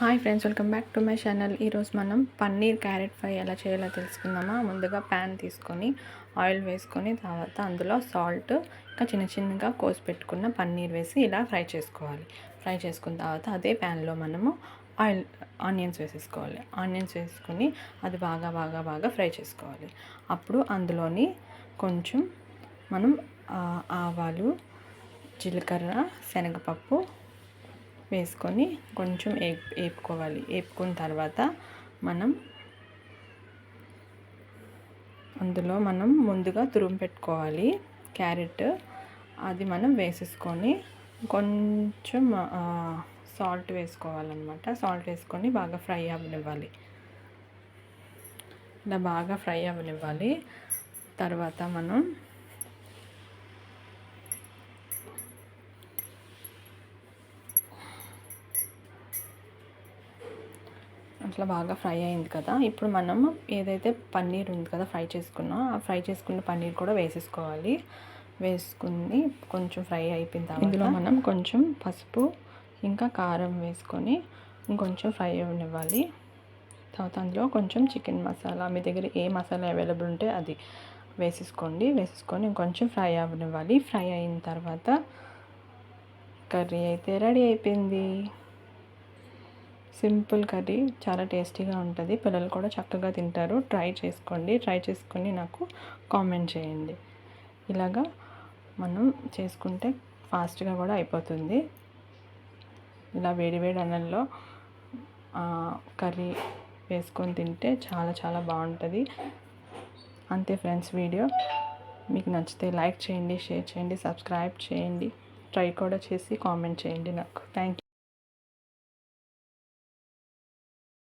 Hi friends welcome back to my channel. ఈరోజు మనం paneer carrot fry ఎలా చేయాలో తెలుసుకుందామా? ముందుగా ప్యాన్ తీసుకొని ఆయిల్ వేసుకొని తర్వాత అందులో సాల్ట్ ఇంకా చిన్న చిన్నగా కోసి పెట్టుకున్న పన్నీర్ వేసి ఇలా ఫ్రై చేసుకోవాలి. ఫ్రై చేసుకున్న తర్వాత అదే ప్యాన్లో మనము ఆయిల్ ఆనియన్స్ వేసేసుకోవాలి. ఆనియన్స్ వేసుకొని అది బాగా బాగా బాగా ఫ్రై చేసుకోవాలి. అప్పుడు అందులోని కొంచెం మనం ఆవాలు జీలకర్ర శనగపప్పు వేసుకొని కొంచెం ఏ వేపుకోవాలి వేపుకున్న తర్వాత మనం అందులో మనం ముందుగా తురుము పెట్టుకోవాలి. క్యారెట్ అది మనం వేసేసుకొని కొంచెం సాల్ట్ వేసుకోవాలన్నమాట. సాల్ట్ వేసుకొని బాగా ఫ్రై అవ్వనివ్వాలి. ఇలా బాగా ఫ్రై అవ్వనివ్వాలి. తర్వాత మనం అట్లా బాగా ఫ్రై అయింది కదా. ఇప్పుడు మనం ఏదైతే పన్నీర్ ఉంది కదా ఫ్రై చేసుకున్నా ఆ ఫ్రై చేసుకున్న పన్నీర్ కూడా వేసేసుకోవాలి. వేసుకుని కొంచెం ఫ్రై అయిపోయిన తర్వాత ఇందులో మనం కొంచెం పసుపు ఇంకా కారం వేసుకొని ఇంకొంచెం ఫ్రై అవ్వనివ్వాలి. తర్వాత అందులో కొంచెం చికెన్ మసాలా మీ దగ్గర ఏ మసాలా అవైలబుల్ ఉంటే అది వేసేసుకోండి. వేసేసుకొని ఇంకొంచెం ఫ్రై అవ్వనివ్వాలి. ఫ్రై అయిన తర్వాత కర్రీ అయితే రెడీ అయిపోయింది. సింపుల్ కర్రీ చాలా టేస్టీగా ఉంటుంది. పిల్లలు కూడా చక్కగా తింటారు. ట్రై చేసుకోండి. ట్రై చేసుకొని నాకు కామెంట్ చేయండి. ఇలాగా మనం చేసుకుంటే ఫాస్ట్గా కూడా అయిపోతుంది. ఇలా వేడి వేడి అన్నంలో కర్రీ వేసుకొని తింటే చాలా చాలా బాగుంటుంది. అంతే ఫ్రెండ్స్ వీడియో. మీకు నచ్చితే లైక్ చేయండి షేర్ చేయండి సబ్స్క్రైబ్ చేయండి. ట్రై కూడా చేసి కామెంట్ చేయండి నాకు. Thank you